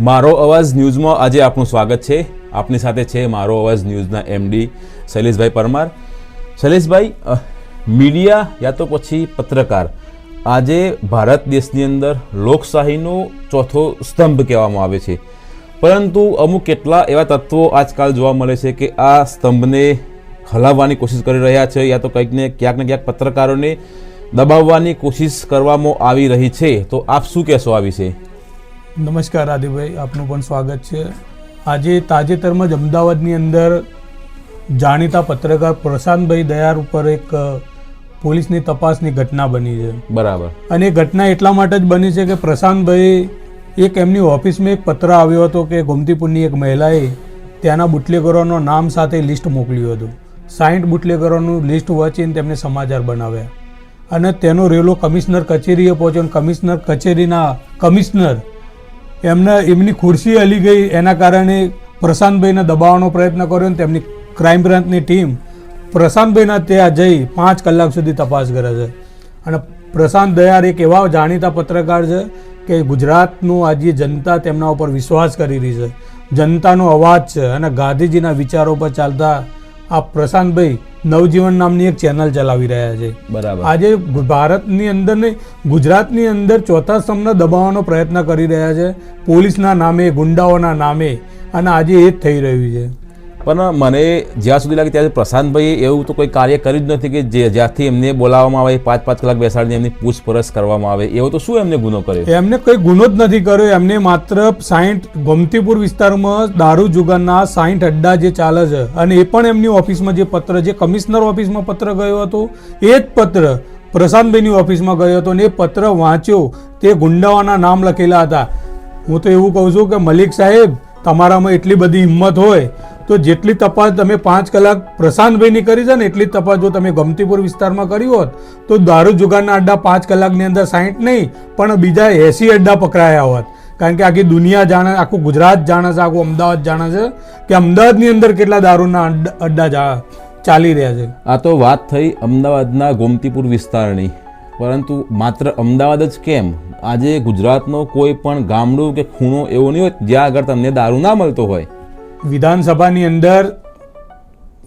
મારો અવાજ ન્યૂઝમાં આજે આપનું સ્વાગત છે. આપની સાથે છે મારો અવાજ ન્યૂઝના એમડી શૈલેષભાઈ પરમાર. શૈલેષભાઈ મીડિયા યા તો પછી પત્રકાર. આજે ભારત દેશની અંદર લોકશાહીનો ચોથો સ્તંભ કહેવામાં આવે છે. પરંતુ અમુક કેટલા એવા તત્વો આજકાલ જોવા મળે છે કે આ સ્તંભને હલાવવાની કોશિશ કરી રહ્યા છે યા તો કંઈક ને ક્યાંક ને ક્યાંક પત્રકારોને દબાવવાની કોશિશ કરવામાં આવી રહી છે. તો આપ શું કહેશો આ વિશે? નમસ્કાર આદિભાઈ આપનું પણ સ્વાગત છે. આજે તાજેતરમાં જ અમદાવાદની અંદર જાણીતા પત્રકાર પ્રશાંતભાઈ દયાર ઉપર એક પોલીસની તપાસની ઘટના બની છે. બરાબર. અને એ ઘટના એટલા માટે જ બની છે કે પ્રશાંતભાઈ એક એમની ઓફિસમાં એક પત્ર આવ્યો હતો કે ગોમતીપુરની એક મહિલાએ ત્યાંના બુટલેગરોનો નામ સાથે લિસ્ટ મોકલ્યું હતું. સાઠ બુટલેગરોનું લિસ્ટ વાંચીને તેમને સમાચાર બનાવ્યા. અને તેનો રેલો કમિશનર કચેરીએ પહોંચ્યો કમિશનર કચેરીના કમિશનર એમને એમની ખુરશી હલી ગઈ, એના કારણે પ્રશાંતભાઈને દબાવવાનો પ્રયત્ન કર્યો અને તેમની ક્રાઇમ બ્રાન્ચની ટીમ પ્રશાંતભાઈના ત્યાં જઈ પાંચ કલાક સુધી તપાસ કરે છે. અને પ્રશાંત દયાર એક એવા જાણીતા પત્રકાર છે કે ગુજરાતનું આજે જનતા તેમના ઉપર વિશ્વાસ કરી રહી છે. જનતાનો અવાજ છે અને ગાંધીજીના વિચારો પર ચાલતા આ પ્રશાંતભાઈ નવજીવન નામની એક ચેનલ ચલાવી રહ્યા છે. બરાબર. આજે ભારતની અંદર ને ગુજરાતની અંદર ચોથા સ્તંભને દબાવવાનો પ્રયત્ન કરી રહ્યા છે. પોલીસના નામે ગુંડાઓના નામે અને આજે એ જ થઈ રહ્યું છે. પણ મને જ્યાં સુધી લાગે ત્યારે પ્રશાંતભાઈ એવું તો કોઈ કાર્ય કર્યું જ નથી કે જે જ્યાંથી એમને બોલાવવામાં આવે પાંચ પાંચ કલાક બેસાડીને એમની પૂછપરછ કરવામાં આવે, એવો તો શું એમને ગુનો કર્યો? એમને કોઈ ગુનો જ નથી કર્યો. એમને માત્ર સાઈઠ ગોમતીપુર વિસ્તારમાં દારૂ જુગારના સાઈઠ અડ્ડા જે ચાલે છે અને એ પણ એમની ઓફિસમાં જે પત્ર, જે કમિશનર ઓફિસમાં પત્ર ગયો હતો, એ જ પત્ર પ્રશાંતભાઈની ઓફિસમાં ગયો હતો અને એ પત્ર વાંચ્યો. તે ગુંડાઓના નામ લખેલા હતા. હું તો એવું કહું છું કે મલિક સાહેબ, તમારામાં એટલી બધી હિંમત હોય તો જેટલી તપાસ તમે પાંચ કલાક પ્રશાંતભાઈની કરી છે ને એટલી તપાસ જો તમે ગમતીપુર વિસ્તારમાં કરી હોત, તો દારૂ જુગારના અડ્ડા પાંચ કલાકની અંદર સાહીઠ નહીં, પણ બીજા એસી અડ્ડા પકડાયા હોત. કારણ કે આખી દુનિયા જાણે, આખું ગુજરાત જાણે છે, આખું અમદાવાદ જાણે છે, કે અમદાવાદની અંદર કેટલા દારૂના અડ્ડા ચાલી રહ્યા છે. આ તો વાત થઈ અમદાવાદના ગોમતીપુર વિસ્તારની. પરંતુ માત્ર અમદાવાદ જ કેમ? આજે ગુજરાતનો કોઈ પણ ગામડું કે ખૂણો એવો નહીં હોય, જ્યાં આગળ તમને દારૂ ના મળતો હોય. વિધાનસભાની અંદર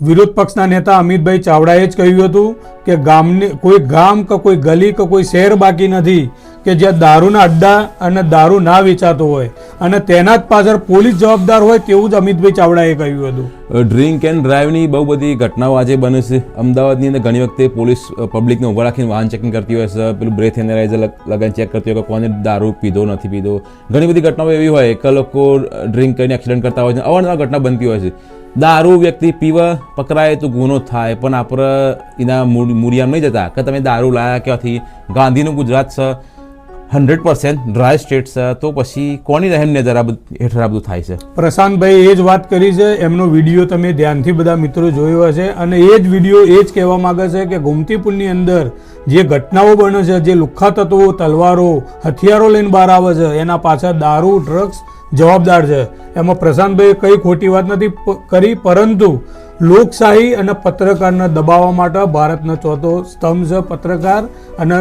વિરોધ પક્ષના નેતા અમિતભાઈ ચાવડાએ જ કહ્યું હતું કે ગામને કોઈ ગામ કે કોઈ ગલી કે કોઈ શહેર બાકી નથી. કે જ્યાં દારૂના અડ્ડા અને દારૂ ના વેચાતો હોય અને તેના જ પાછળ પોલીસ જવાબદાર હોય તેવું જ અમિતભાઈ ચાવડાએ કહ્યું હતું. ડ્રિંક એન્ડ ડ્રાઈવની બહુ બધી ઘટનાઓ આજે બને છે. અમદાવાદની અંદર ઘણી વખતે પોલીસ પબ્લિકને ઊભા રાખીને વાહન ચેકિંગ કરતી હોય છે. પેલું બ્રેથ એનાલાઇઝર લગાવીને ચેક કરતી હોય કે કોને દારૂ પીધો, નથી પીધો. ઘણી બધી ઘટનાઓ એવી હોય કે લોકો ડ્રિંક કરીને એક્સિડન્ટ કરતા હોય છે. અવારનવાર ઘટના બનતી હોય છે. દારૂ વ્યક્તિ પીવા પકડાય તો ગુનો થાય, પણ આપણે એના મૂળ- મૂળિયામાં નહીં જતા. કે તમે દારૂ લાયા ક્યાંથી? ગાંધીનું ગુજરાત છે. હંડ્રેડ પર્સન્ટ ડ્રાય સ્ટેટ છે તો પછી કોની રહેમ નજર હેઠળ બધું થાય છે? પ્રશાંતભાઈ એ જ વાત કરી છે, એમનો વીડિયો તમે ધ્યાનથી બધા મિત્રો જોયો હશે અને એ જ વીડિયો એ જ કહેવા માંગે છે કે ગોમતીપુરની અંદર જે ઘટનાઓ બને છે, જે લુખ્ખા તત્વો તલવારો, હથિયારો લઈને બહાર આવે છે, એના પાછળ દારૂ, ડ્રગ્સ જવાબદાર છે. એમાં પ્રશાંતભાઈએ કઈ ખોટી વાત નથી કરી, પરંતુ લોકશાહી અને પત્રકારને દબાવવા માટે ભારતનો ચોથો સ્તંભ છે પત્રકાર અને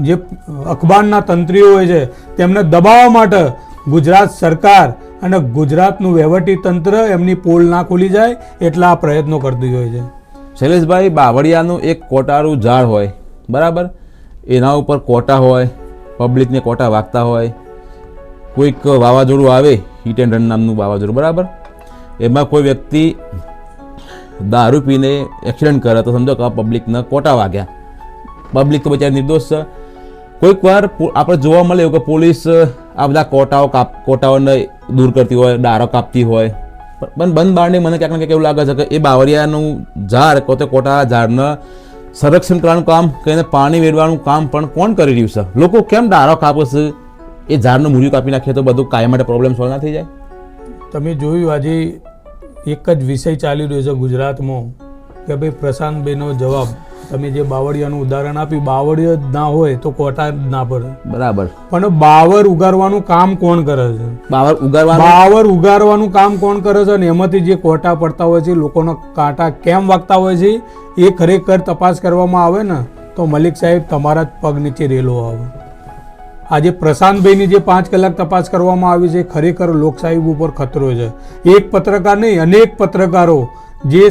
જે અખબારના તંત્રીઓ હોય છે, તેમને દબાવવા માટે ગુજરાત સરકાર અને ગુજરાતનું વહીવટી તંત્ર એમની પોલ ના ખુલી જાય એટલા આ પ્રયત્નો કરતી હોય છે. શૈલેષભાઈ, બાવળિયાનું એક કોટારું ઝાડ હોય, બરાબર? એના ઉપર કોટા હોય, પબ્લિકને કોટા વાગતા હોય. કોઈક વાવાઝોડું આવે, હિટ એન્ડ રન નામનું વાવાઝોડું, બરાબર? એમાં કોઈ વ્યક્તિ દારૂ પીને એક્સિડન્ટ કરે તો સમજો કે પબ્લિકને કોટા વાગ્યા. પબ્લિક તો બચારી નિર્દોષ છે. કોઈક વાર આપણે જોવા મળે એવું કે પોલીસ આ બધા કોટાઓ કાપ કોટાઓને દૂર કરતી હોય, ડારો કાપતી હોય. પણ બંધ બારણે મને ક્યાંક ને ક્યાંક એવું લાગે છે કે એ બાવરિયાનું ઝાડ, કોતે કોટા ઝાડને સંરક્ષણ કરવાનું કામ કે પાણી વેરવાનું કામ પણ કોણ કરી રહ્યું છે? લોકો કેમ ડારો કાપે છે? એ ઝાડનું મૂળિયું કાપી નાખીએ તો બધું કાયમ માટે પ્રોબ્લેમ સોલ્વ ના થઈ જાય? તમે જોયું આજે એક જ વિષય ચાલી રહ્યો છે ગુજરાતમાં કે ભાઈ પ્રશાંતભાઈનો જવાબ. તમે જે બાવળિયાનું ઉદાહરણ આપ્યું બાવળિયો જ ના હોય તો કોટા જ ના પડે. બરાબર. પણ બાવર ઉગારવાનું કામ કોણ કરે છે? બાવર ઉગાડવાનું બાવર ઉગારવાનું કામ કોણ કરે છે? અને એમાંથી જે કોટા પડતા હોય છે લોકોના કાંટા કેમ વાગતા હોય છે એ ખરેખર તપાસ કરવામાં આવે ને તો મલિક સાહેબ તમારા જ પગ નીચે રેલો આવે. આજે પ્રશાંતભાઈની જે પાંચ કલાક તપાસ કરવામાં આવી છે ખરેખર લોકશાહી ઉપર ખતરો છે. એક પત્રકાર નહીં અનેક પત્રકારો જે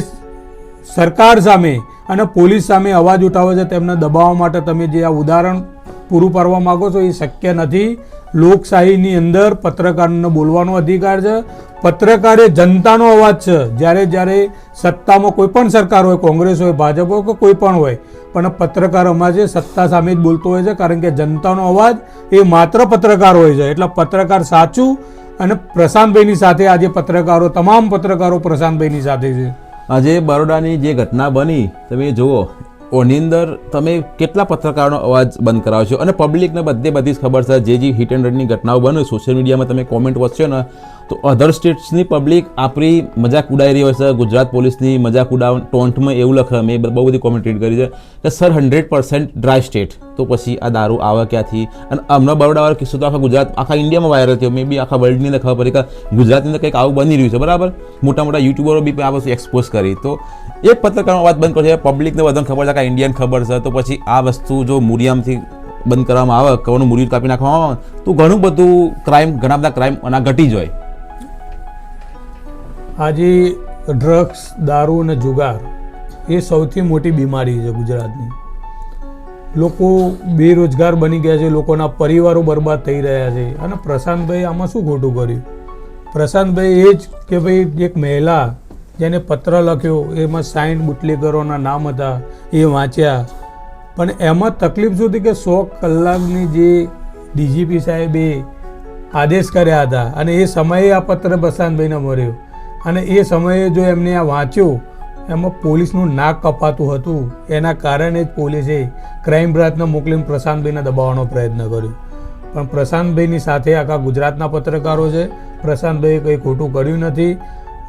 સરકાર સામે અને પોલીસ સામે અવાજ ઉઠાવે છે તેમને દબાવવા માટે તમે જે આ ઉદાહરણ પૂરું પાડવા માંગો છો એ શક્ય નથી. લોકશાહીની અંદર પત્રકારને બોલવાનો અધિકાર છે. પત્રકાર એ જનતાનો અવાજ છે. જ્યારે જ્યારે સત્તામાં કોઈ પણ સરકાર હોય, કોંગ્રેસ હોય, ભાજપ હોય કે કોઈ પણ હોય, પણ પત્રકાર હમણાં સત્તા સામે જ બોલતો હોય છે કારણ કે જનતાનો અવાજ એ માત્ર પત્રકાર હોય છે. એટલે પત્રકાર સાચું અને પ્રશાંતભાઈની સાથે આજે પત્રકારો, તમામ પત્રકારો પ્રશાંતભાઈની સાથે છે. આજે બરોડાની જે ઘટના બની, તમે જુઓ, ઓની અંદર તમે કેટલા પત્રકારોનો અવાજ બંધ કરાવો છો? અને પબ્લિકને બધે બધી જ ખબર છે, જે જે હિટ એન્ડ રનની ઘટનાઓ બને સોશિયલ મીડિયામાં તમે કોમેન્ટ વાંચશો ને તો અધર સ્ટેટ્સની પબ્લિક આપણી મજાક ઉડાઈ રહી હોય છે. ગુજરાત પોલીસની મજાક ઉડાવ ટોન્ટમાં એવું લખે મેં બહુ બધી કોમેન્ટ રીડ કરી છે કે sir hundred percent dry state તો પછી આ દારૂ આવે ક્યાંથી? અને હમણાં બરોડાવાળો કિસ્સો તો આખા ગુજરાત, આખા ઇન્ડિયામાં વાયરલ થયો. મે બી આખા વર્લ્ડની અંદર ખબર પડી કે ગુજરાતની અંદર કંઈક આવું બની રહ્યું છે. બરાબર? મોટા મોટા યુટ્યુબરો બી આ વસ્તુ એક્સપોઝ કરી. તો એક પત્રકારનો વાત બંધ કરશે પબ્લિકને બધાને ખબર છે કે ઇન્ડિયન ખબર છે. તો પછી આ વસ્તુ જો મૂરિયામથી બંધ કરવામાં આવે કવાનું મૂર્યું કાપી નાખવામાં આવે, તો ઘણું બધું ક્રાઇમ ઘણા બધા ક્રાઇમ આના ઘટી જાય આજે ડ્રગ્સ દારૂ અને જુગાર એ સૌથી મોટી બીમારી છે ગુજરાતની. લોકો બેરોજગાર બની ગયા છે, લોકોના પરિવારો બરબાદ થઈ રહ્યા છે. અને પ્રશાંતભાઈ આમાં શું ખોટું કર્યું? પ્રશાંતભાઈ એ જ કે ભાઈ, એક મહિલા જેને પત્ર લખ્યો, એમાં સાઈન બુટલીકરોના નામ હતા, એ વાંચ્યા. પણ એમાં તકલીફ શું હતી કે સો કલાકની જે ડીજીપી સાહેબે આદેશ કર્યા હતા અને એ સમયે આ પત્ર પ્રશાંતભાઈને મળ્યો. અને એ સમયે જો એમને આ વાંચ્યું, એમાં પોલીસનું નાક કપાતું હતું. એના કારણે જ પોલીસે ક્રાઇમ બ્રાન્ચને મોકલીને પ્રશાંતભાઈને દબાવવાનો પ્રયત્ન કર્યો. પણ પ્રશાંતભાઈની સાથે આખા ગુજરાતના પત્રકારો છે. પ્રશાંતભાઈએ કંઈ ખોટું કર્યું નથી.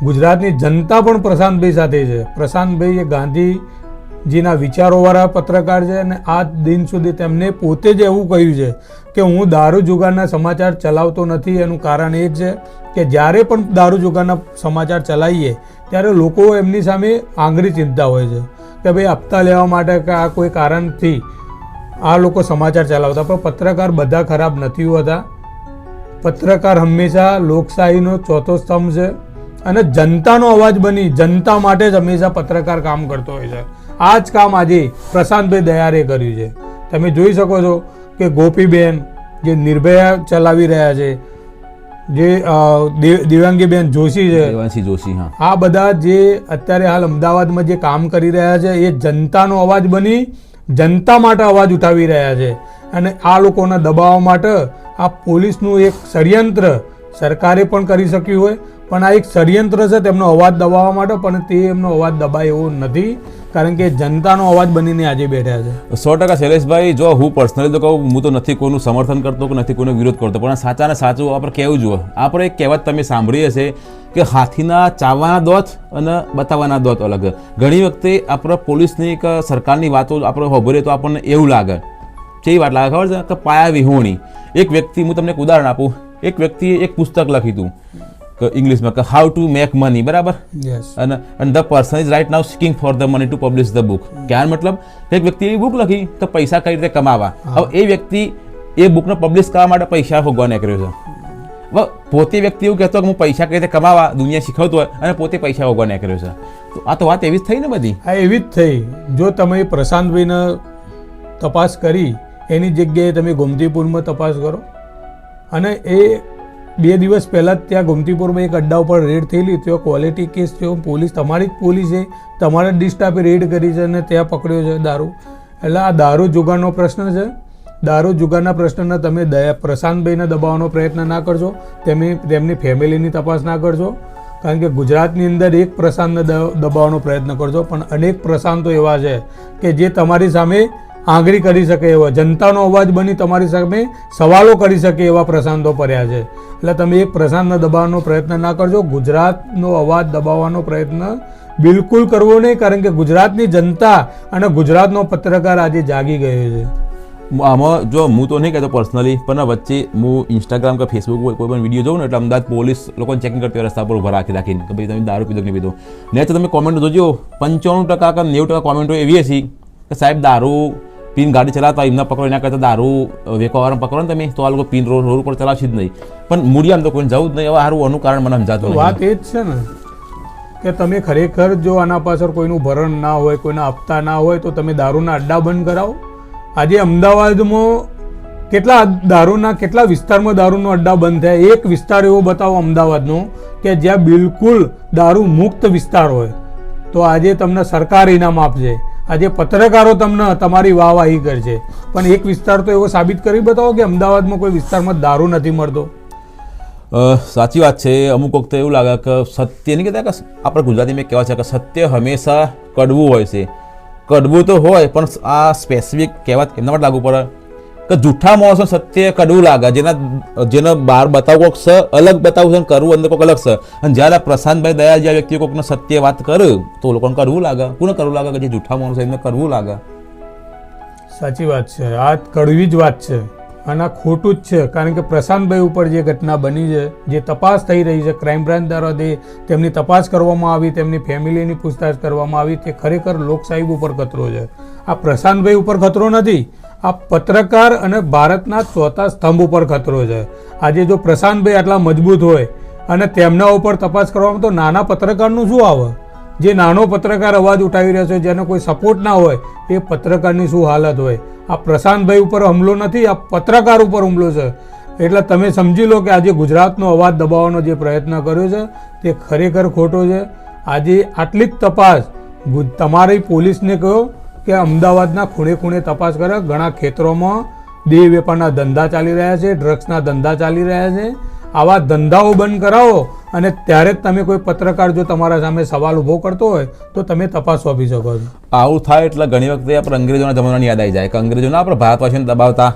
ગુજરાતની જનતા પણ પ્રશાંતભાઈ સાથે છે. પ્રશાંતભાઈ એ ગાંધીજીના વિચારોવાળા પત્રકાર છે અને આ દિન સુધી તેમને પોતે જ એવું કહ્યું છે કે હું દારૂ જુગારના સમાચાર ચલાવતો નથી, એનું કારણ એ છે કે જ્યારે પણ દારૂ જુગારના સમાચાર ચલાવીએ, ત્યારે લોકો એમની સામે આંગળી ચિંતા હોય છે કે ભાઈ હપ્તા લેવા માટે કે આ કોઈ કારણથી આ લોકો સમાચાર ચલાવતા. પણ પત્રકાર બધા ખરાબ નથી હોતા. પત્રકાર હંમેશા લોકશાહીનો ચોથો સ્તંભ છે અને જનતાનો અવાજ બની, જનતા માટે જ હંમેશા પત્રકાર કામ કરતો હોય છે. આ જ કામ આજે પ્રશાંતભાઈ દયારે કર્યું છે. તમે જોઈ શકો છો કે ગોપીબેન જે નિર્ભયા ચલાવી રહ્યા છે જે દિવ્યાંગીબેન જોશી છે દેવાંશી જોશી હા. આ બધા જે અત્યારે હાલ અમદાવાદમાં જે કામ કરી રહ્યા છે એ જનતાનો અવાજ બની જનતા માટે અવાજ ઉઠાવી રહ્યા છે. અને આ લોકોના દબાવ માટે આ પોલીસનું એક ષડયંત્ર સરકારે પણ કરી શક્યું હોય. પણ આ એક ષડયંત્ર છે, તેમનો અવાજ દબાવવા માટે, પણ તે એમનો અવાજ દબાય એવો નથી, કારણ કે જનતાનો અવાજ બનીને આજે બેઠા છે. સો ટકા શૈલેષભાઈ, જો હું પર્સનલી તો કહું, હું તો નથી કોઈનું સમર્થન કરતો કે નથી કોઈનો વિરોધ કરતો, પણ સાચાને સાચા આપણે કહેવું જોઈએ. આપણે એક કહેવત તમે સાંભળી હશે કે હાથીના ચાવવાના દોત અને બતાવવાના દોત અલગ. ઘણી વખતે આપણે પોલીસની કે સરકારની વાતો આપણે હોભરીએ તો આપણને એવું લાગે. કેવી વાત લાગે ખબર છે? કે પાયા વિહોણી. એક વ્યક્તિ, હું તમને એક ઉદાહરણ આપું. એક વ્યક્તિએ એક પુસ્તક લખ્યું હતું. ઇંગ્લિશમાં કે હાઉ ટુ મેક મની બરાબર? અને અને the person is right now seeking for the money to publish the book ક્યાં મતલબ? એક વ્યક્તિ એવી બુક લખી તો પૈસા કઈ રીતે કમાવા? હવે એ વ્યક્તિ એ બુકને પબ્લિશ કરવા માટે પૈસા ભોગવા નીકળ્યો છે. પોતે વ્યક્તિ એવું કહેતો કે હું પૈસા કઈ રીતે કમાવા દુનિયા શીખવતો હોય અને પોતે પૈસા ભોગવા નીકળ્યો છે. તો આ તો વાત એવી જ થઈ ને બધી? આ એવી જ થઈ. જો તમે પ્રશાંતભાઈને તપાસ કરી એની જગ્યાએ તમે ગોમતીપુરમાં તપાસ કરો અને એ બે દિવસ પહેલાં જ ત્યાં ગોમતીપુરમાં એક અડ્ડા ઉપર રેડ થયેલી, ત્યાં ક્વોલિટી કેસ થયો પોલીસ, તમારી જ પોલીસે તમારા જ ડિસ્ટાફે રેડ કરી છે અને ત્યાં પકડ્યો છે દારૂ. એટલે આ દારૂ જુગારનો પ્રશ્ન છે. દારૂ જુગારના પ્રશ્નના તમે દયા, પ્રશાંતભાઈને દબાવવાનો પ્રયત્ન ના કરજો તેમની તેમની ફેમિલીની તપાસ ના કરજો કારણ કે ગુજરાતની અંદર એક પ્રશાંતને દબાવવાનો પ્રયત્ન કરજો પણ અનેક પ્રશાંતો એવા છે કે જે તમારી સામે આંગળી કરી શકે એવા, જનતાનો અવાજ બની તમારી સામે સવાલો કરી શકે એવા પ્રશાંતો પડ્યા છે. એટલે તમે એક પ્રશાંતને દબાવવાનો પ્રયત્ન ના કરજો. ગુજરાતનો અવાજ દબાવવાનો પ્રયત્ન બિલકુલ કરવો નહીં, કારણ કે ગુજરાતની જનતા અને ગુજરાતનો પત્રકાર આજે જાગી ગયો છે. આમાં જો હું તો નહીં કહેતો પર્સનલી પણ વચ્ચે હું ઇન્સ્ટાગ્રામ કે ફેસબુક પર કોઈ પણ વીડિયો જોઉં ને એટલે અમદાવાદ પોલીસ લોકોને ચેકિંગ કરતી હોય, રસ્તા પર ઊભા રાખી રાખીને કે ભાઈ તમે દારૂ પીધો નહીં પીધો. ને તો તમે કોમેન્ટ જોજો, પંચાણું ટકા કે નેવું ટકા કોમેન્ટો એવી હશે કે સાહેબ દારૂ પીન ગાડી ચલાવતા હોય, એમને પકડો એના કરતાં દારૂ વેકવાવાળાને પકડો ને તમે તો આ લોકો પીન રોડ રોડ ઉપર ચલાવશે જ નહીં. પણ મૂળિયામ તો કોઈ જવું જ નહીં હવે સારું આનું કારણ મને સમજાતું વાત એ જ છે ને કે તમે ખરેખર જો આના પાછળ કોઈનું ભરણ ના હોય કોઈના હપ્તા ના હોય તો તમે દારૂના અડ્ડા બંધ કરાવો. આજે અમદાવાદમાં કેટલા દારૂના કેટલા વિસ્તારમાં દારૂનો અડ્ડા બંધ થાય એક વિસ્તાર એવો બતાવો અમદાવાદનો કે જ્યાં બિલકુલ દારૂ મુક્ત વિસ્તાર હોય. તો આજે તમને સરકાર ઇનામ આપશે. આજે પત્રકારો તમને તમારી વાહવાહી કરશે. પણ એક વિસ્તાર તો એવો સાબિત કરી બતાવો કે અમદાવાદમાં કોઈ વિસ્તારમાં દારૂ નથી મળતો. સાચી વાત છે. અમુક વખતે એવું લાગે કે સત્ય નહીં કહેતા કે આપણે ગુજરાતીમાં કહેવાય છે કે સત્ય હંમેશા કડવું હોય છે. કડવું તો હોય, પણ આ સ્પેસિફિક કહેવત એમના માટે લાગુ પડે? કે જૂઠા માણસો સત્ય કડવું લાગે. જેના, જેને બહાર બતાવવું કોઈક સ, અલગ બતાવું છે કરવું અંદર કોઈક અલગ છે અને જ્યારે પ્રશાંતભાઈ દયા જેવા વ્યક્તિ કોઈકને સત્ય વાત કરે, તો લોકોને કરવું લાગે. કોને કરવું લાગે કે જે જૂઠા માણસો એમને કરવું લાગે? સાચી વાત છે. આ કડવી જ વાત છે. અને આ ખોટું જ છે. કારણ કે પ્રશાંતભાઈ ઉપર જે ઘટના બની છે, જે તપાસ થઈ રહી છે, ક્રાઇમ બ્રાન્ચ દ્વારા તે તેમની તપાસ કરવામાં આવી, તેમની ફેમિલીની પૂછતાછ કરવામાં આવી, તે ખરેખર લોકશાહી ઉપર ખતરો છે. આ પ્રશાંતભાઈ ઉપર ખતરો નથી. આ પત્રકાર અને ભારતના ચોથા સ્તંભ ઉપર ખતરો છે. આજે જો પ્રશાંતભાઈ આટલા મજબૂત હોય અને તેમના ઉપર તપાસ કરવામાં તો નાના પત્રકારનું શું આવે? જે નાનો પત્રકાર અવાજ ઉઠાવી રહ્યો છે, જેનો કોઈ સપોર્ટ ના હોય, એ પત્રકારની શું હાલત હોય? આ પ્રશાંતભાઈ ઉપર હુમલો નથી, આ પત્રકાર ઉપર હુમલો છે. એટલે તમે સમજી લો કે આજે ગુજરાતનો અવાજ દબાવવાનો જે પ્રયત્ન કર્યો છે, તે ખરેખર ખોટો છે. આજે આટલી જ તપાસ તમારી પોલીસને કહો કે અમદાવાદના ખૂણે ખૂણે તપાસ કરે. ઘણા ખેતરોમાં દેહ વેપારના ધંધા ચાલી રહ્યા છે, ડ્રગ્સના ધંધા ચાલી રહ્યા છે. આવા ધંધાઓ બંધ કરાવો અને ત્યારે જ તમે કોઈ પત્રકાર જો તમારા સામે સવાલ ઊભો કરતો હોય, તો તમે તપાસ સોંપી શકો છો. આવું થાય એટલે ઘણી વખતે આપણે અંગ્રેજોના જમાનાની યાદ આવી જાય કે અંગ્રેજોના આપણે ભારતવાસીઓને દબાવતા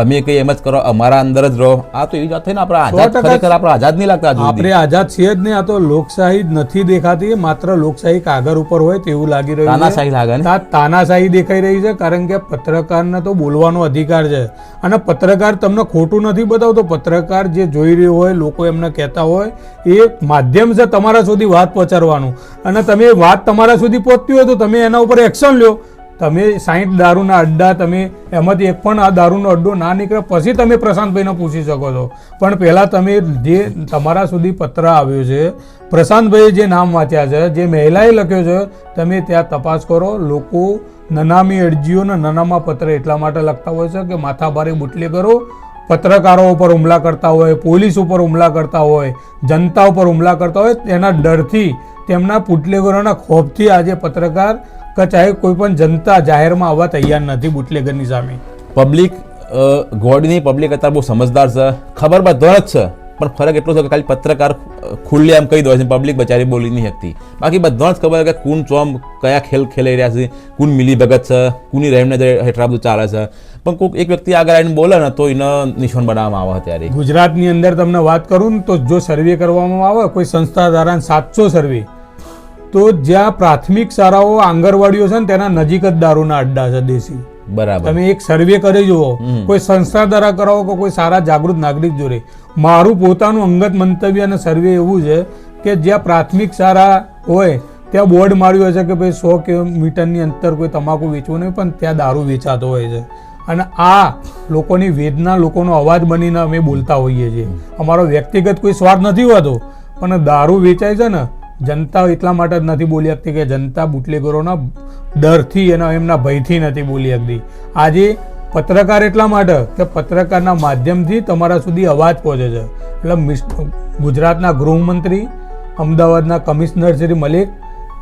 અમે કઈ એમ જ કરો અમારા અંદર જ રહો. આ તો એવી વાત થઈ ને આપણે આઝાદ ખરેખર આપણે આઝાદ નહીં લાગતા આપણે આઝાદ છીએ જ નહીં આ તો લોકશાહી જ નથી દેખાતી માત્ર લોકશાહી કાગળ ઉપર હોય તેવું લાગી રહ્યું તાનાશાહી લાગે ને? તાનાશાહી દેખાઈ રહી છે કારણ કે પત્રકારને તો બોલવાનો અધિકાર છે. અને પત્રકાર તમને ખોટું નથી બતાવતો પત્રકાર જે જોઈ રહ્યો હોય લોકો એમને કહેતા હોય એ માધ્યમ છે તમારા સુધી વાત પહોંચાડવાનું. અને તમે વાત તમારા સુધી પહોંચતી હોય તો તમે એના ઉપર એક્શન લ્યો. તમે સાઠ દારૂના અડ્ડા, તમે એમાંથી એક પણ આ દારૂનો અડ્ડો ના નીકળે, પછી તમે પ્રશાંતભાઈને પૂછી શકો છો. પણ પહેલાં તમે જે તમારા સુધી પત્ર આવ્યો છે પ્રશાંતભાઈએ જે નામ વાંચ્યા છે, જે મહિલાએ લખ્યો છે, તમે ત્યાં તપાસ કરો. લોકો નનામી અરજીઓ ને નનામા પત્ર એટલા માટે લખતા હોય છે કે માથાભારે બુટલેગરો પત્રકારો ઉપર હુમલા કરતા હોય, પોલીસ ઉપર હુમલા કરતા હોય, જનતા ઉપર હુમલા કરતા હોય, તેના ડરથી, તેમના બુટલેગરોના ખોફથી આજે પત્રકાર કે ચાહે કોઈ પણ જનતા જાહેરમાં આવવા તૈયાર નથી બુટલેગરની સામે. પબ્લિક ગોડની પબ્લિક અત્યારે બહુ સમજદાર છે. ખબર બધાને જ છે. પણ ફરક એટલો છે કે ખાલી પત્રકાર ખુલ્લે આમ કહી દો છે પબ્લિક બચારી બોલી નહીં શકતી. બાકી બધાને જ ખબર કે કોણ ચોમ કયા ખેલ ખેલાઈ રહ્યા છે કોણ મિલી ભગત છે, કોની રહેમને હેઠળ બધું ચાલે છે. પણ કોઈક એક વ્યક્તિ આગળ આવીને બોલે ને, તો એને નિશાન બનાવવામાં આવે ત્યારે ગુજરાતની અંદર તમને વાત કરું ને, તો જો સર્વે કરવામાં આવે, કોઈ સંસ્થા દ્વારા સાતસો સર્વે તો જ્યાં પ્રાથમિક શાળાઓ આંગણવાડીઓ છે ને, તેના નજીક જ દારૂના અડ્ડા છે દેશી. બરાબર. તમે એક સર્વે કરી જુઓ કોઈ સંસ્થા દ્વારા કરાવો કે કોઈ સારા જાગૃત નાગરિક જોડે. મારું પોતાનું અંગત મંતવ્ય અને સર્વે એવું છે કે જ્યાં પ્રાથમિક શાળા હોય ત્યાં બોર્ડ માર્યું હોય છે કે ભાઈ સો કિલોમીટરની અંતર કોઈ તમાકુ વેચવું નહીં પણ ત્યાં દારૂ વેચાતો હોય છે. અને આ લોકોની વેદના લોકોનો અવાજ બનીને અમે બોલતા હોઈએ છીએ. અમારો વ્યક્તિગત કોઈ સ્વાર્થ નથી હોતો પણ દારૂ વેચાય છે ને જનતા એટલા માટે જ નથી બોલી શકતી કે જનતા બુટલેગરોના ડરથી એના એમના ભયથી નથી બોલી શકતી. આજે પત્રકાર એટલા માટે કે પત્રકારના માધ્યમથી તમારા સુધી અવાજ પહોંચે છે. એટલે ગુજરાતના ગૃહમંત્રી, અમદાવાદના કમિશનર શ્રી મલિક,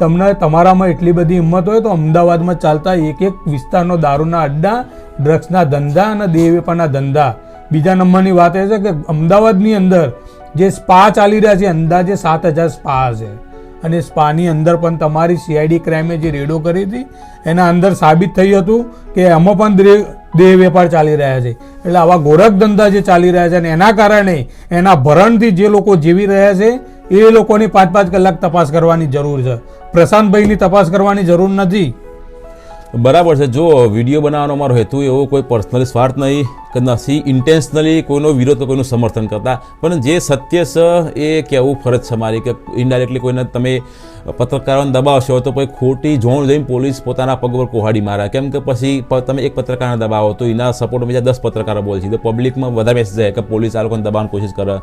તમને તમારામાં એટલી બધી હિંમત હોય તો અમદાવાદમાં ચાલતા એક એક વિસ્તારનો દારૂના અડ્ડા, ડ્રગ્સના ધંધા અને દેવેપાના ધંધા. બીજા નંબરની વાત એ છે કે અમદાવાદની અંદર જે સ્પા ચાલી રહ્યા છે, અંદાજે સાત હજાર સ્પા છે. અને સ્પાની અંદર પણ તમારી સીઆઈડી ક્રાઇમે જે રેડો કરી હતી, એના અંદર સાબિત થયું હતું કે એમાં પણ દેહ વેપાર ચાલી રહ્યા છે. એટલે આવા ગોરખ ધંધા જે ચાલી રહ્યા છે અને એના કારણે એના ભરણથી જે લોકો જીવી રહ્યા છે, એ લોકોની પાંચ પાંચ કલાક તપાસ કરવાની જરૂર છે. પ્રશાંતભાઈની તપાસ કરવાની જરૂર નથી. બરાબર છે. જો વીડિયો બનાવવાનો મારો હેતુ એવો કોઈ પર્સનલી સ્વાર્થ નહીં કે નથી. ઇન્ટેન્શનલી કોઈનો વિરોધ કોઈનું સમર્થન કરતા. પણ જે સત્ય છે એ કહેવું ફરજ છે મારી કે ઇન્ડાયરેક્ટલી કોઈને તમે પત્રકારોને દબાવશો તો પછી ખોટી જોણ જઈને પોલીસ પોતાના પગ પર કોહાડી મારે. કેમ કે પછી તમે એક પત્રકારને દબાવો તો એના સપોર્ટમાં બીજા દસ પત્રકારો બોલે છે. તો પબ્લિકમાં વધારે મેસેજ જાય કે પોલીસ આ લોકોને દબાવવાની કોશિશ કરે.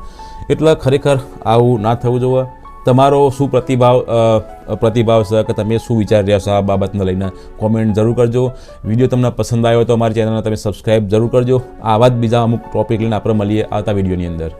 એટલે ખરેખર આવું ના થવું જોઈએ. તમારો શું પ્રતિભાવ પ્રતિભાવ છે કે તમે શું વિચારી રહ્યા છો આ બાબતને લઈને કોમેન્ટ જરૂર કરજો. વીડિયો તમને પસંદ આવ્યો તો અમારી ચેનલને તમે સબસ્ક્રાઈબ જરૂર કરજો. આવા જ બીજા અમુક ટોપિક લઈને આપણે મળીએ આવતા વિડીયોની અંદર.